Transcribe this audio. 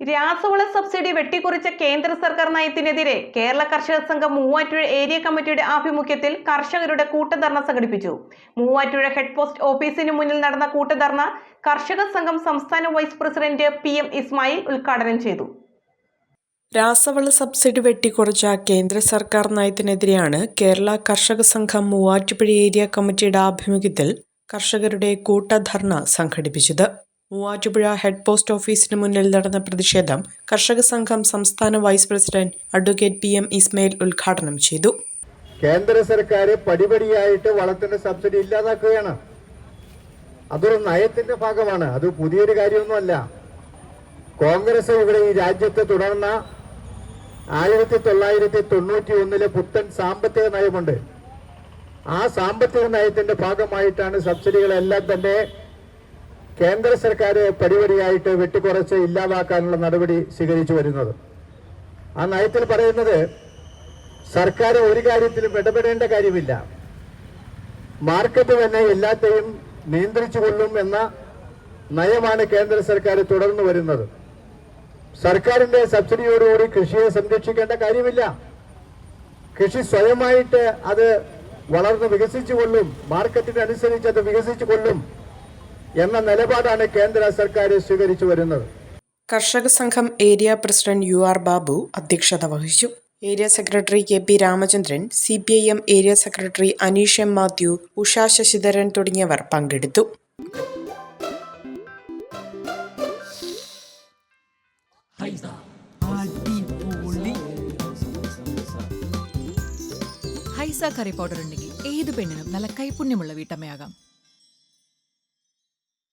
രാസവള subsidy വെട്ടിക്കുറിച്ച കേന്ദ്ര സർക്കാർ നയത്തിനെതിരെ കേരള കർഷക സംഘം മൂവാറ്റുപുഴ ഏരിയ കമ്മിറ്റിയുടെ ആഭിമുഖ്യത്തിൽ കർഷകരുടെ കൂട്ടധർണ സംഘടിപ്പിച്ചു. മൂവാറ്റുപുഴ ഹെഡ് പോസ്റ്റ് ഓഫീസിന് മുന്നിൽ നടന്ന കൂട്ടധർണ കർഷക സംഘം സംസ്ഥാന vice president P M Ismail ഉദ്ഘാടനം ചെയ്തു. രാസവള സബ്സിഡി വെട്ടിക്കുറച്ച കേന്ദ്ര സർക്കാർ നയത്തിനെതിരെയാണ് കേരള കർഷക സംഘം മൂവാറ്റുപുഴ ഏരിയ കമ്മിറ്റിയുടെ ആഭിമുഖ്യത്തിൽ കർഷകരുടെ കൂട്ടധർണ സംഘടിപ്പിച്ചത്. മൂവാറ്റുപുഴ ഹെഡ് പോസ്റ്റ് ഓഫീസിന് മുന്നിൽ നടന്ന പ്രതിഷേധം കർഷക സംഘം സംസ്ഥാന vice president advocate P M Ismail ഉദ്ഘാടനം ചെയ്തു. കേന്ദ്ര സർക്കാർ പടിപടിയായിട്ട് വളത്തിന്റെ സബ്സിഡി ഇല്ലാതാക്കുകയാണ്. അതൊരു നയത്തിന്റെ ഭാഗമാണ്. അത് പുതിയൊരു കാര്യമൊന്നുമല്ല. കോൺഗ്രസ് ഇവിടെ ഈ രാജ്യത്ത് തുടർന്ന ആയിരത്തി തൊള്ളായിരത്തി തൊണ്ണൂറ്റി ഒന്നിലെ പുത്തൻ സാമ്പത്തിക നയമുണ്ട്. ആ സാമ്പത്തിക നയത്തിന്റെ ഭാഗമായിട്ടാണ് സബ്സിഡികളെല്ലാം തന്നെ കേന്ദ്ര സർക്കാർ പടിപടിയായിട്ട് വെട്ടിക്കുറച്ച് ഇല്ലാതാക്കാനുള്ള നടപടി സ്വീകരിച്ചു വരുന്നത്. ആ നയത്തിൽ പറയുന്നത് സർക്കാർ ഒരു കാര്യത്തിലും ഇടപെടേണ്ട കാര്യമില്ല. മാർക്കറ്റ് തന്നെ എല്ലാത്തെയും നിയന്ത്രിച്ചു കൊള്ളും എന്ന നയമാണ് കേന്ദ്ര സർക്കാർ തുടർന്നു വരുന്നത്. സർക്കാരിന്റെ സബ്സിഡിയോടുകൂടി കൃഷിയെ സംരക്ഷിക്കേണ്ട കാര്യമില്ല. കൃഷി സ്വയമായിട്ട് അത് വളർന്ന് വികസിച്ചു കൊള്ളും. മാർക്കറ്റിനനുസരിച്ച് അത് വികസിച്ചു കൊള്ളും. എന്ന നിലപാടാണ് കേന്ദ്ര സർക്കാർ സ്വീകരിച്ചു വരുന്നത്. കർഷക സംഘം area president U R Babu അധ്യക്ഷത വഹിച്ചു. Area secretary K P Ramachandran C P I M area secretary Aneesh M Mathew Usha Sasidharan തുടങ്ങിയവർ പങ്കെടുത്തു. ഹൈസ കറി പൗഡർ ഉണ്ടെങ്കിൽ ഏത് പെണ്ണിനും നല്ല കൈപുണ്യമുള്ള വീട്ടമ്മയാകാം.